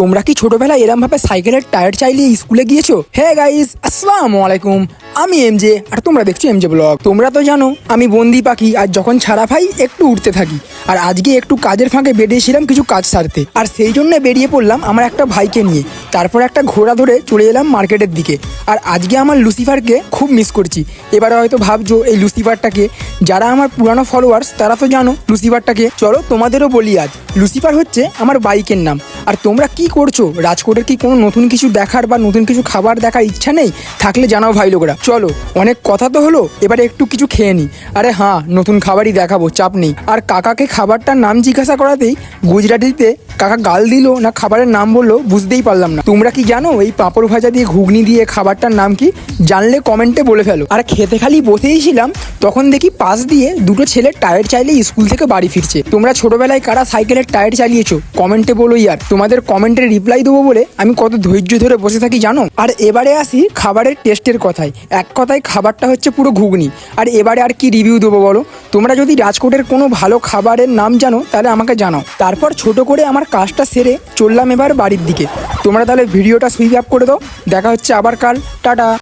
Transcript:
তোমরা কি ছোটবেলায় এরম ভাবে সাইকেলের টায়ার চাইলে স্কুলে গিয়েছো? হে গাইস আসসালামু আলাইকুম। আমি এমজে আর তোমরা দেখছ এমজে ব্লগ তোমরা তো জানো, আমি বন্দি পাখি, আর যখন ছাড়া পাই একটু উঠতে থাকি। আর আজকে একটু কাজের ফাঁকে বেরিয়েছিলাম কিছু কাজ সারতে। আর সেই জন্য বেরিয়ে পড়লাম আমার একটা ভাইকে নিয়ে। তারপর একটা ঘোড়া ধরে চলে এলাম মার্কেটের দিকে। আর আজকে আমার লুসিফারকে খুব মিস করছি। এবারে হয়তো ভাবছ, এই লুসিফারটাকে, যারা আমার পুরানো ফলোয়ার্স তারা তো জানো লুসিফারটাকে। চলো তোমাদেরও বলি আজ। লুসিফার হচ্ছে আমার বাইকের নাম। আর তোমরা কি করছ? রাজকোটের কি কোনো নতুন কিছু দেখার বা নতুন কিছু খাবার দেখার ইচ্ছা নেই? থাকলে জানাও ভাই লোকরা। চলো, অনেক কথা তো হলো, এবারে একটু কিছু খেয়ে নি। আরে হ্যাঁ নতুন খাবারই দেখাবো, চাপ নেই। আর কাকাকে খাবারটার নাম জিজ্ঞাসা করাতেই গুজরাটিতে কাকা গাল দিল, না খাবারের নাম বলল, বুঝতেই পারলাম না। তোমরা কি জানো এই পাঁপড় ভাজা দিয়ে ঘুগনি দিয়ে খাবারটার নাম কি? জানলে কমেন্টে বলে ফেলো। আর খেতে খালি বসেই ছিলাম তখন দেখি পাশ দিয়ে দুটো ছেলে টায়ার চাইলে স্কুল থেকে বাড়ি ফিরছে। তোমরা ছোটবেলায় কারা সাইকেলের টায়ার চালিয়েছো? কমেন্টে বলো ইয়ার। তোমাদের কমেন্টের রিপ্লাই দেবো বলে আমি কত ধৈর্য ধরে বসে থাকি, জানো? আর এবারে আসি খাবারের টেস্টের কথায়। এক কথায় খাবারটা হচ্ছে পুরো ঘুগনি। আর এবারে আর কি রিভিউ দেবো বলো? তোমরা যদি রাজকোটের কোনো ভালো খাবারের নাম জানো, তাহলে আমাকে জানাও। তারপর ছোট করে আমার কাজটা সেরে চললাম এবার বাড়ির দিকে। তোমরা তাহলে ভিডিওটা সুইচ আপ করে দাও। দেখা হচ্ছে আবার কাল। টাটা।